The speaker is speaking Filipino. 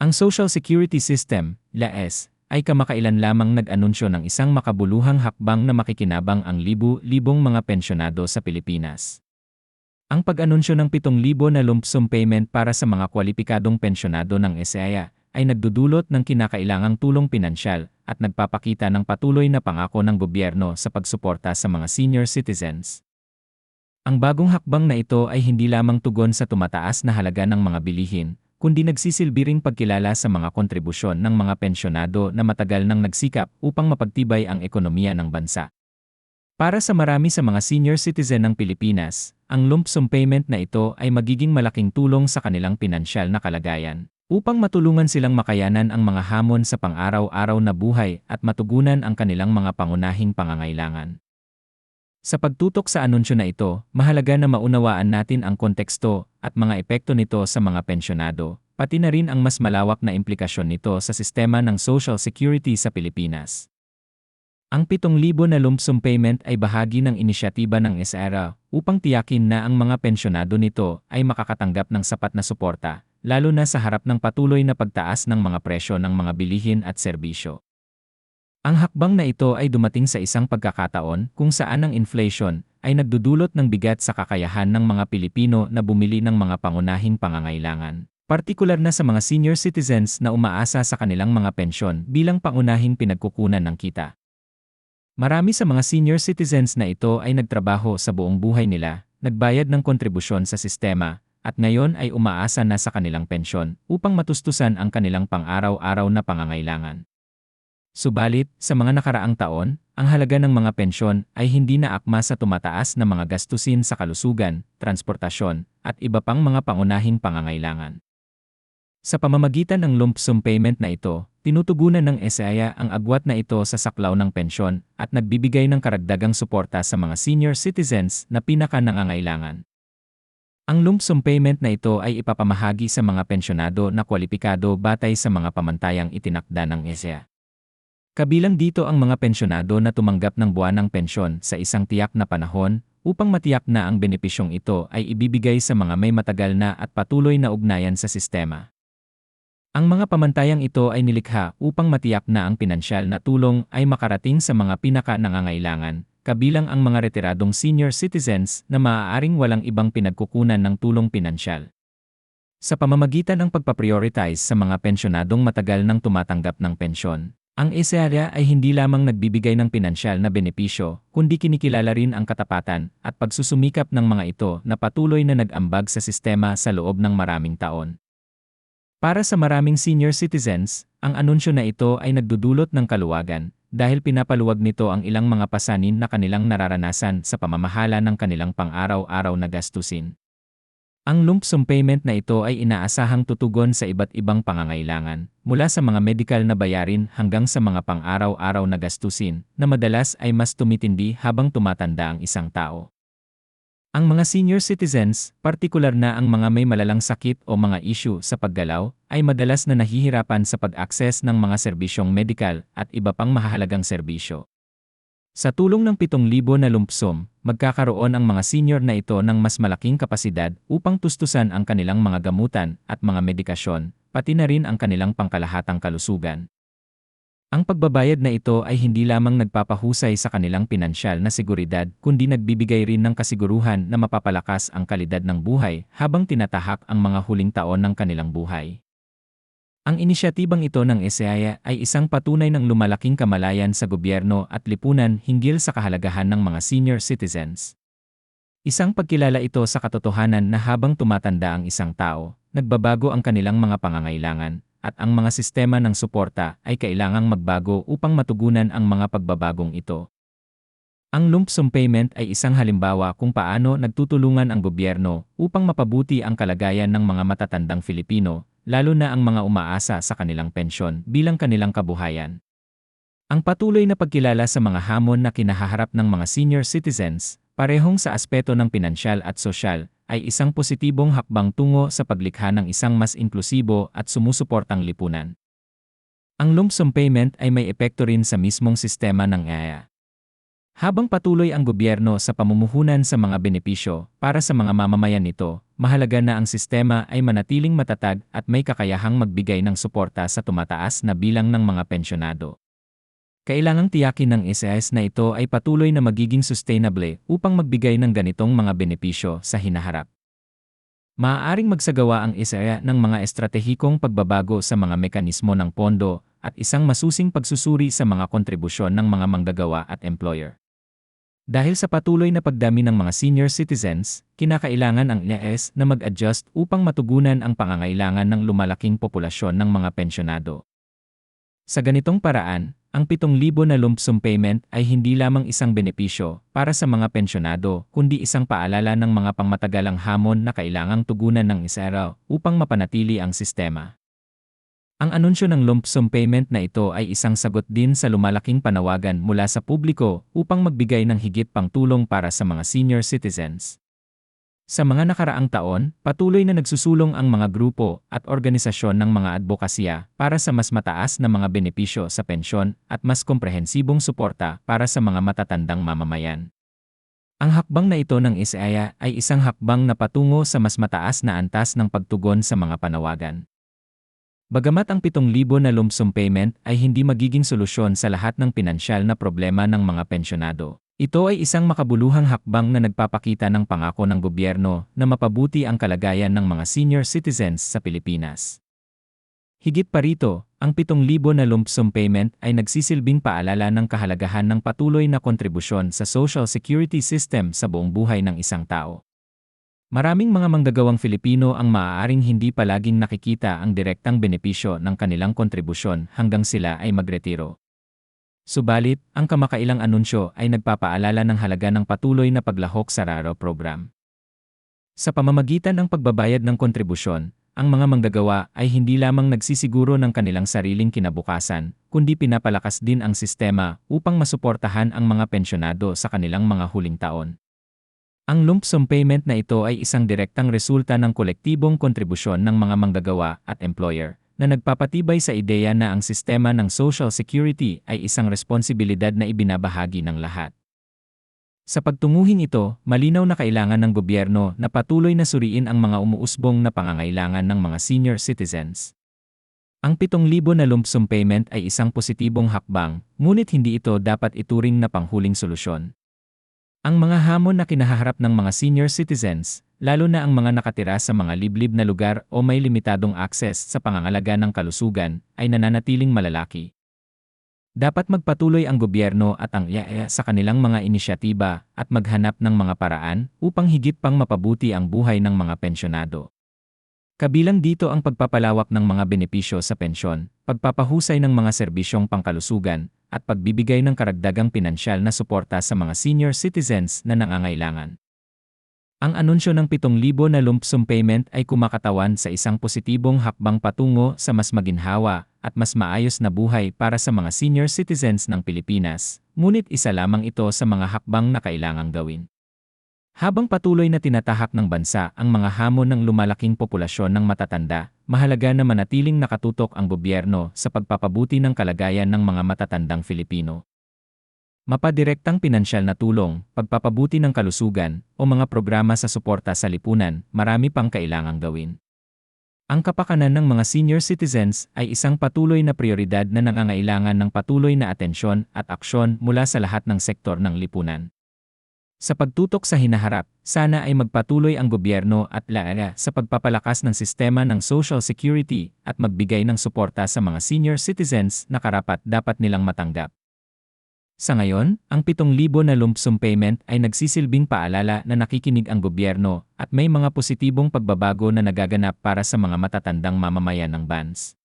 Ang Social Security System, LAS, ay kamakailan lamang nag-anunsyo ng isang makabuluhang hakbang na makikinabang ang libu-libong mga pensyonado sa Pilipinas. Ang pag-anunsyo ng 7,000 na lump sum payment para sa mga kwalipikadong pensyonado ng SEAYA ay nagdudulot ng kinakailangang tulong pinansyal at nagpapakita ng patuloy na pangako ng gobyerno sa pagsuporta sa mga senior citizens. Ang bagong hakbang na ito ay hindi lamang tugon sa tumataas na halaga ng mga bilihin, kundi nagsisilbi ring pagkilala sa mga kontribusyon ng mga pensyonado na matagal nang nagsikap upang mapagtibay ang ekonomiya ng bansa. Para sa marami sa mga senior citizen ng Pilipinas, ang lump sum payment na ito ay magiging malaking tulong sa kanilang pinansyal na kalagayan upang matulungan silang makayanan ang mga hamon sa pang-araw-araw na buhay at matugunan ang kanilang mga pangunahing pangangailangan. Sa pagtutok sa anunsyo na ito, mahalaga na maunawaan natin ang konteksto at mga epekto nito sa mga pensyonado, pati na rin ang mas malawak na implikasyon nito sa sistema ng Social Security sa Pilipinas. Ang 7,000 na lump sum payment ay bahagi ng inisyatiba ng SRA upang tiyakin na ang mga pensyonado nito ay makakatanggap ng sapat na suporta, lalo na sa harap ng patuloy na pagtaas ng mga presyo ng mga bilihin at serbisyo. Ang hakbang na ito ay dumating sa isang pagkakataon kung saan ang inflation ay nagdudulot ng bigat sa kakayahan ng mga Pilipino na bumili ng mga pangunahing pangangailangan. Partikular na sa mga senior citizens na umaasa sa kanilang mga pensyon bilang pangunahing pinagkukunan ng kita. Marami sa mga senior citizens na ito ay nagtrabaho sa buong buhay nila, nagbayad ng kontribusyon sa sistema, at ngayon ay umaasa na sa kanilang pensyon upang matustusan ang kanilang pang-araw-araw na pangangailangan. Subalit, sa mga nakaraang taon, ang halaga ng mga pensyon ay hindi na akma sa tumataas na mga gastusin sa kalusugan, transportasyon, at iba pang mga pangunahing pangangailangan. Sa pamamagitan ng lump sum payment na ito, tinutugunan ng SIA ang agwat na ito sa saklaw ng pensyon at nagbibigay ng karagdagang suporta sa mga senior citizens na pinaka-nangangailangan. Ang lump sum payment na ito ay ipapamahagi sa mga pensyonado na kwalipikado batay sa mga pamantayang itinakda ng SIA. Kabilang dito ang mga pensyonado na tumanggap ng buwanang pensyon sa isang tiyak na panahon upang matiyak na ang benepisyong ito ay ibibigay sa mga may matagal na at patuloy na ugnayan sa sistema. Ang mga pamantayang ito ay nilikha upang matiyak na ang pinansyal na tulong ay makarating sa mga pinaka-nangangailangan, kabilang ang mga retiradong senior citizens na maaaring walang ibang pinagkukunan ng tulong pinansyal. Sa pamamagitan ng pagpaprioritize sa mga pensyonadong matagal nang tumatanggap ng pensyon, ang ESEARIA ay hindi lamang nagbibigay ng pinansyal na benepisyo, kundi kinikilala rin ang katapatan at pagsusumikap ng mga ito na patuloy na nag-ambag sa sistema sa loob ng maraming taon. Para sa maraming senior citizens, ang anunsyo na ito ay nagdudulot ng kaluwagan dahil pinapaluwag nito ang ilang mga pasanin na kanilang nararanasan sa pamamahala ng kanilang pang-araw-araw na gastusin. Ang lump sum payment na ito ay inaasahang tutugon sa iba't ibang pangangailangan, mula sa mga medical na bayarin hanggang sa mga pang-araw-araw na gastusin, na madalas ay mas tumitindi habang tumatanda ang isang tao. Ang mga senior citizens, partikular na ang mga may malalang sakit o mga issue sa paggalaw, ay madalas na nahihirapan sa pag-access ng mga serbisyong medical at iba pang mahalagang serbisyo. Sa tulong ng 7,000 na lumpsum, magkakaroon ang mga senior na ito ng mas malaking kapasidad upang tustusan ang kanilang mga gamutan at mga medikasyon, pati na rin ang kanilang pangkalahatang kalusugan. Ang pagbabayad na ito ay hindi lamang nagpapahusay sa kanilang pinansyal na seguridad kundi nagbibigay rin ng kasiguruhan na mapapalakas ang kalidad ng buhay habang tinatahak ang mga huling taon ng kanilang buhay. Ang inisyatibang ito ng ESEAYA ay isang patunay ng lumalaking kamalayan sa gobyerno at lipunan hinggil sa kahalagahan ng mga senior citizens. Isang pagkilala ito sa katotohanan na habang tumatanda ang isang tao, nagbabago ang kanilang mga pangangailangan, at ang mga sistema ng suporta ay kailangang magbago upang matugunan ang mga pagbabagong ito. Ang lump sum payment ay isang halimbawa kung paano nagtutulungan ang gobyerno upang mapabuti ang kalagayan ng mga matatandang Filipino lalo na ang mga umaasa sa kanilang pensyon bilang kanilang kabuhayan. Ang patuloy na pagkilala sa mga hamon na kinahaharap ng mga senior citizens, parehong sa aspeto ng pinansyal at sosyal, ay isang positibong hakbang tungo sa paglikha ng isang mas inklusibo at sumusuportang lipunan. Ang lump sum payment ay may epekto rin sa mismong sistema ng EAA. Habang patuloy ang gobyerno sa pamumuhunan sa mga benepisyo para sa mga mamamayan nito, mahalaga na ang sistema ay manatiling matatag at may kakayahang magbigay ng suporta sa tumataas na bilang ng mga pensyonado. Kailangang tiyakin ng SAS na ito ay patuloy na magiging sustainable upang magbigay ng ganitong mga benepisyo sa hinaharap. Maaaring magsagawa ang ISAE ng mga estratehikong pagbabago sa mga mekanismo ng pondo at isang masusing pagsusuri sa mga kontribusyon ng mga manggagawa at employer. Dahil sa patuloy na pagdami ng mga senior citizens, kinakailangan ang IAS na mag-adjust upang matugunan ang pangangailangan ng lumalaking populasyon ng mga pensyonado. Sa ganitong paraan, ang 7,000 na lump sum payment ay hindi lamang isang benepisyo para sa mga pensyonado, kundi isang paalala ng mga pangmatagalang hamon na kailangang tugunan ng isara upang mapanatili ang sistema. Ang anunsyo ng lump sum payment na ito ay isang sagot din sa lumalaking panawagan mula sa publiko upang magbigay ng higit pang tulong para sa mga senior citizens. Sa mga nakaraang taon, patuloy na nagsusulong ang mga grupo at organisasyon ng mga advokasya para sa mas mataas na mga benepisyo sa pensyon at mas komprehensibong suporta para sa mga matatandang mamamayan. Ang hakbang na ito ng ISAIA ay isang hakbang na patungo sa mas mataas na antas ng pagtugon sa mga panawagan. Bagamat ang 7,000 na lump sum payment ay hindi magiging solusyon sa lahat ng pinansyal na problema ng mga pensyonado, ito ay isang makabuluhang hakbang na nagpapakita ng pangako ng gobyerno na mapabuti ang kalagayan ng mga senior citizens sa Pilipinas. Higit pa rito, ang 7,000 na lump sum payment ay nagsisilbing paalala ng kahalagahan ng patuloy na kontribusyon sa social security system sa buong buhay ng isang tao. Maraming mga manggagawang Filipino ang maaaring hindi palaging nakikita ang direktang benepisyo ng kanilang kontribusyon hanggang sila ay magretiro. Subalit, ang kamakailang anunsyo ay nagpapaalala ng halaga ng patuloy na paglahok sa RARO program. Sa pamamagitan ng pagbabayad ng kontribusyon, ang mga manggagawa ay hindi lamang nagsisiguro ng kanilang sariling kinabukasan, kundi pinapalakas din ang sistema upang masuportahan ang mga pensyonado sa kanilang mga huling taon. Ang lump sum payment na ito ay isang direktang resulta ng kolektibong kontribusyon ng mga manggagawa at employer na nagpapatibay sa ideya na ang sistema ng Social Security ay isang responsibilidad na ibinabahagi ng lahat. Sa pagtunguhin ito, malinaw na kailangan ng gobyerno na patuloy na suriin ang mga umuusbong na pangangailangan ng mga senior citizens. Ang 7,000 na lump sum payment ay isang positibong hakbang, ngunit hindi ito dapat ituring na panghuling solusyon. Ang mga hamon na kinahaharap ng mga senior citizens, lalo na ang mga nakatira sa mga liblib na lugar o may limitadong akses sa pangangalaga ng kalusugan, ay nananatiling malalaki. Dapat magpatuloy ang gobyerno at ang IAEA sa kanilang mga inisyatiba at maghanap ng mga paraan upang higit pang mapabuti ang buhay ng mga pensyonado. Kabilang dito ang pagpapalawak ng mga benepisyo sa pensyon, pagpapahusay ng mga serbisyong pangkalusugan, at pagbibigay ng karagdagang pinansyal na suporta sa mga senior citizens na nangangailangan. Ang anunsyo ng 7,000 na lump sum payment ay kumakatawan sa isang positibong hakbang patungo sa mas maginhawa at mas maayos na buhay para sa mga senior citizens ng Pilipinas, ngunit isa lamang ito sa mga hakbang na kailangang gawin. Habang patuloy na tinatahak ng bansa ang mga hamon ng lumalaking populasyon ng matatanda, mahalaga na manatiling nakatutok ang gobyerno sa pagpapabuti ng kalagayan ng mga matatandang Filipino. Mapadirektang pinansyal na tulong, pagpapabuti ng kalusugan, o mga programa sa suporta sa lipunan, marami pang kailangang gawin. Ang kapakanan ng mga senior citizens ay isang patuloy na prioridad na nangangailangan ng patuloy na atensyon at aksyon mula sa lahat ng sektor ng lipunan. Sa pagtutok sa hinaharap, sana ay magpatuloy ang gobyerno at laara sa pagpapalakas ng sistema ng Social Security at magbigay ng suporta sa mga senior citizens na karapat dapat nilang matanggap. Sa ngayon, ang 7,000 na lump sum payment ay nagsisilbing paalala na nakikinig ang gobyerno at may mga positibong pagbabago na nagaganap para sa mga matatandang mamamayan ng bans.